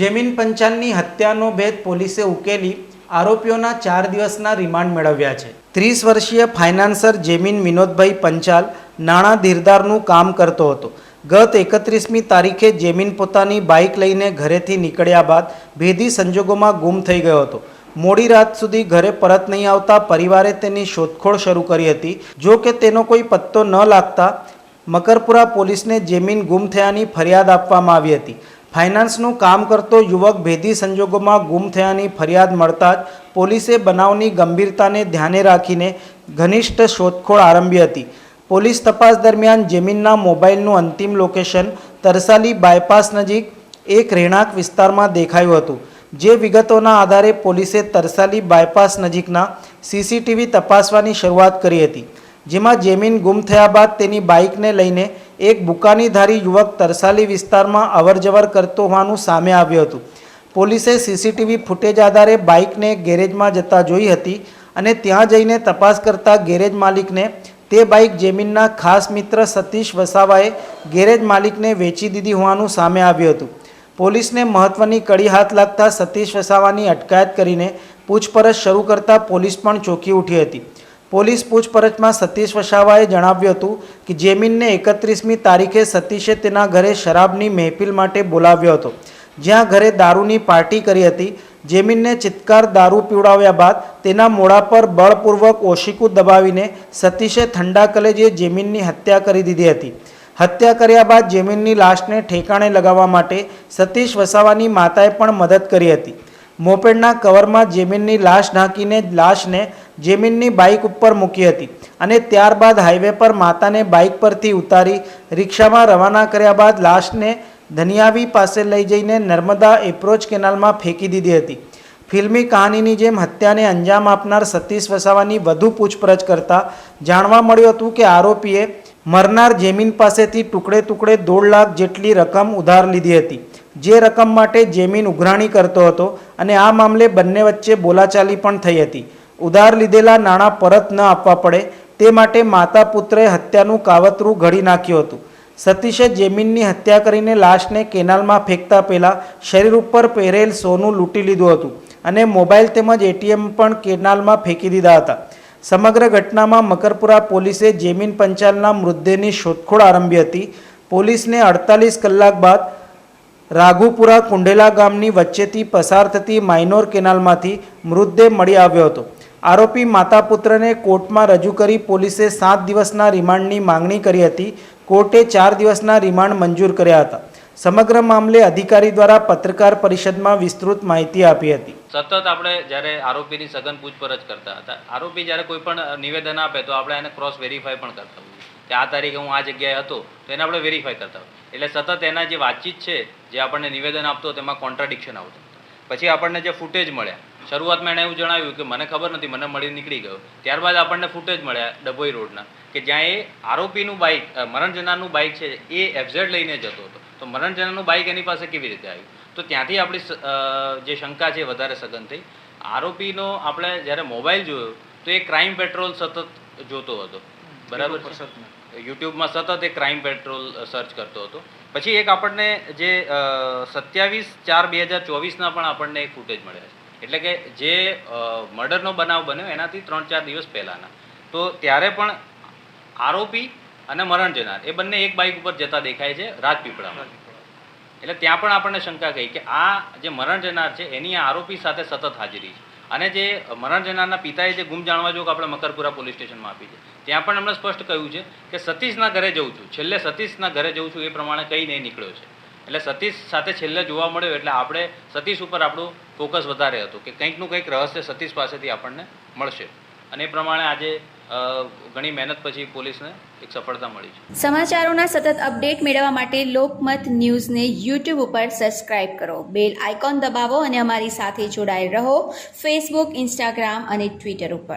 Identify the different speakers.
Speaker 1: જેમિન પંચાલની હત્યાનો ભેદ પોલીસે ઉકેલી આરોપીઓના ચાર દિવસના રિમાન્ડ મેળવ્યા છે. ત્રીસ વર્ષીય ફાઇનાન્સર જેમીન વિનોદભાઈ પંચાલ નાણાં ધીરદારનું કામ કરતો હતો. ગત એકત્રીસમી તારીખે જેમીન પોતાની બાઇક લઈને ઘરેથી નીકળ્યા બાદ ભેદી સંજોગોમાં ગુમ થઈ ગયો હતો. મોડી રાત સુધી ઘરે પરત નહીં આવતા પરિવારે તેની શોધખોળ શરૂ કરી હતી. જો કે તેનો કોઈ પત્તો ન લાગતા મકરપુરા પોલીસને જેમીન ગુમ થયાની ફરિયાદ આપવામાં આવી હતી. ફાઇનાન્સનું કામ કરતો યુવક ભેદી સંજોગોમાં ગુમ થયાની ફરિયાદ મળતા જ પોલીસે બનાવની ગંભીરતાને ધ્યાને રાખીને ઘનિષ્ઠ શોધખોળ આરંભી હતી. પોલીસ તપાસ દરમિયાન જેમીનના મોબાઈલનું અંતિમ લોકેશન તરસાલી બાયપાસ નજીક એક રહેણાંક વિસ્તારમાં દેખાયું હતું. જે વિગતોના આધારે પોલીસે તરસાલી બાયપાસ નજીકના સીસીટીવી તપાસવાની શરૂઆત કરી હતી. જેમાં જેમીન ગુમ થયા બાદ તેની બાઇકને લઈને એક બુકાનીધારી યુવક તરસાલી વિસ્તારમાં અવરજવર કરતો હોવાનું સામે આવ્યું હતું. પોલીસે સીસીટીવી ફૂટેજ આધારે બાઇકને ગેરેજમાં જતા જોઈ હતી અને ત્યાં જઈને તપાસ કરતા ગેરેજ માલિકને તે બાઇક જેમીનના ખાસ મિત્ર સતીશ વસાવાએ ગેરેજ માલિકને વેચી દીધી હોવાનું સામે આવ્યું હતું. પોલીસને મહત્વની કડી હાથ લાગતા સતીશ વસાવાની અટકાયત કરીને પૂછપરછ શરૂ કરતા પોલીસ પણ ચોંકી ઉઠી હતી. પોલીસ પૂછપરછમાં સતીશ વસાવાએ જણાવ્યું હતું કે જેમીનને એકત્રીસમી તારીખે સતીશે તેના ઘરે શરાબની મહેફિલ માટે બોલાવ્યો હતો. જ્યાં ઘરે દારૂની પાર્ટી કરી હતી. જેમીનને ચિત્કાર દારૂ પીવડાવ્યા બાદ તેના મોઢા પર બળપૂર્વક ઓશિકું દબાવીને સતીશે ઠંડા કલેજે જેમીનની હત્યા કરી દીધી હતી. હત્યા કર્યા બાદ જેમીનની લાશને ઠેકાણે લગાવવા માટે સતીશ વસાવાની માતાએ પણ મદદ કરી હતી. મોપેડના કવરમાં જેમીનની લાશ ઢાંકીને લાશને જેમીનની બાઇક ઉપર મૂકી હતી અને ત્યારબાદ હાઈવે પર માતાને બાઇક પરથી ઉતારી રિક્ષામાં રવાના કર્યા બાદ લાશને ધનિયાવી પાસે લઈ જઈને નર્મદા એપ્રોચ કેનાલમાં ફેંકી દીધી હતી. ફિલ્મી કહાનીની જેમ હત્યાને અંજામ આપનાર સતીશ વસાવાની વધુ પૂછપરછ કરતા જાણવા મળ્યું હતું કે આરોપીએ મરનાર જેમીન પાસેથી ટુકડે ટુકડે દોઢ લાખ જેટલી રકમ ઉધાર લીધી હતી. જે રકમ માટે જેમીન ઉઘરાણી કરતો હતો અને આ મામલે બંને વચ્ચે બોલાચાલી પણ થઈ હતી. ઉધાર લીધેલા નાણાં પરત ન આપવા પડે, તે માટે માતા પુત્રએ હત્યાનું કાવતરું ઘડી નાખ્યું હતું. સતીશે જેમીનની હત્યા કરીને લાશને કેનાલમાં ફેંકતા પહેલાં શરીર ઉપર પહેરેલ સોનું લૂંટી લીધું હતું અને મોબાઈલ તેમજ એટીએમ પણ કેનાલમાં ફેંકી દીધા હતા. સમગ્ર ઘટનામાં મકરપુરા પોલીસે જેમીન પંચાલના મૃતદેહની શોધખોળ આરંભી હતી. પોલીસને અડતાલીસ કલાક બાદ રાઘુપુરા કુંડેલા ગામની વચ્ચેથી પસાર થતી માઇનોર કેનાલમાંથી મૃતદેહ મળી આવ્યો હતો. આરોપી માતા પુત્રને કોર્ટમાં રજૂ કરી પોલીસે સાત દિવસના રિમાન્ડની માંગણી કરી હતી. કોર્ટે ચાર દિવસના રિમાન્ડ મંજૂર કર્યા હતા. સમગ્ર મામલે અધિકારી દ્વારા પત્રકાર પરિષદમાં વિસ્તૃત માહિતી આપી હતી.
Speaker 2: સતત આપણે જ્યારે આરોપીની સઘન પૂછપરછ કરતા હતા. આરોપી જ્યારે કોઈ પણ નિવેદન આપે તો આપણે એને ક્રોસ વેરીફાઈ પણ કરતા હોય કે આ તારીખે હું આ જગ્યાએ હતો, તો એને આપણે વેરીફાઈ કરતા હોય એટલે સતત એના જે વાતચીત છે, જે આપણને નિવેદન આપતો તેમાં કોન્ટ્રાડિક્શન આવતું પછી આપણને જે ફૂટેજ મળ્યા શરૂઆતમાં એણે એવું જણાવ્યું કે મને ખબર નથી, મને મળી નીકળી ગયો. ત્યારબાદ આપણને ફૂટેજ મળ્યા ડભોઈ રોડના કે જ્યાં એ આરોપીનું બાઇક મરણ જનારનું બાઇક છે, એ એફઝેડ લઈને જતો હતો. તો મરણ જનારનું બાઇક એની પાસે કેવી રીતે આવ્યું? તો ત્યાંથી આપણી જે શંકા છે વધારે સઘન થઈ. આરોપીનો આપણે જ્યારે મોબાઈલ જોયો, તો એ ક્રાઇમ પેટ્રોલ સતત જોતો હતો. બરાબર યુટ્યુબમાં સતત એ ક્રાઇમ પેટ્રોલ સર્ચ કરતો હતો. પછી એક આપણને જે સત્યાવીસ ચાર બે હજાર ચોવીસના પણ આપણને એક ફૂટેજ મળ્યા છે. એટલે કે જે મર્ડરનો બનાવ બન્યો એનાથી ત્રણ ચાર દિવસ પહેલાંના. તો ત્યારે પણ આરોપી અને મરણ જનાર, એ બંને એક બાઇક ઉપર જતા દેખાય છે રાજપીપળામાં. એટલે ત્યાં પણ આપણને શંકા ગઈ કે આ જે મરણ જનાર છે, એની આરોપી સાથે સતત હાજરી છે. અને જે મરણ જનારના પિતાએ જે ગુમ જાણવા જોગ આપણે મકરપુરા પોલીસ સ્ટેશનમાં આપી છે, ત્યાં પણ એમણે સ્પષ્ટ કહ્યું છે કે સતીશના ઘરે જઉં છું. છેલ્લે સતીશના ઘરે જઉં છું એ પ્રમાણે કંઈ નહીં નીકળ્યો છે. એટલે સતીશ સાથે છેલ્લે જોવા મળ્યો એટલે આપણે સતીશ ઉપર આપણું ફોકસ વધારે હતું કે કંઈકનું કંઈક રહસ્ય સતીશ પાસેથી આપણને મળશે. અને એ પ્રમાણે આજે ઘણી મહેનત પછી પોલીસને એક સફળતા મળી છે.
Speaker 3: સમાચારોના સતત અપડેટ મેળવવા માટે લોકમત ન્યૂઝને યુટ્યુબ ઉપર સબસ્ક્રાઇબ કરો. બેલ આઇકોન દબાવો અને અમારી સાથે જોડાયેલ રહો. ફેસબુક ઇન્સ્ટાગ્રામ અને ટ્વિટર ઉપર.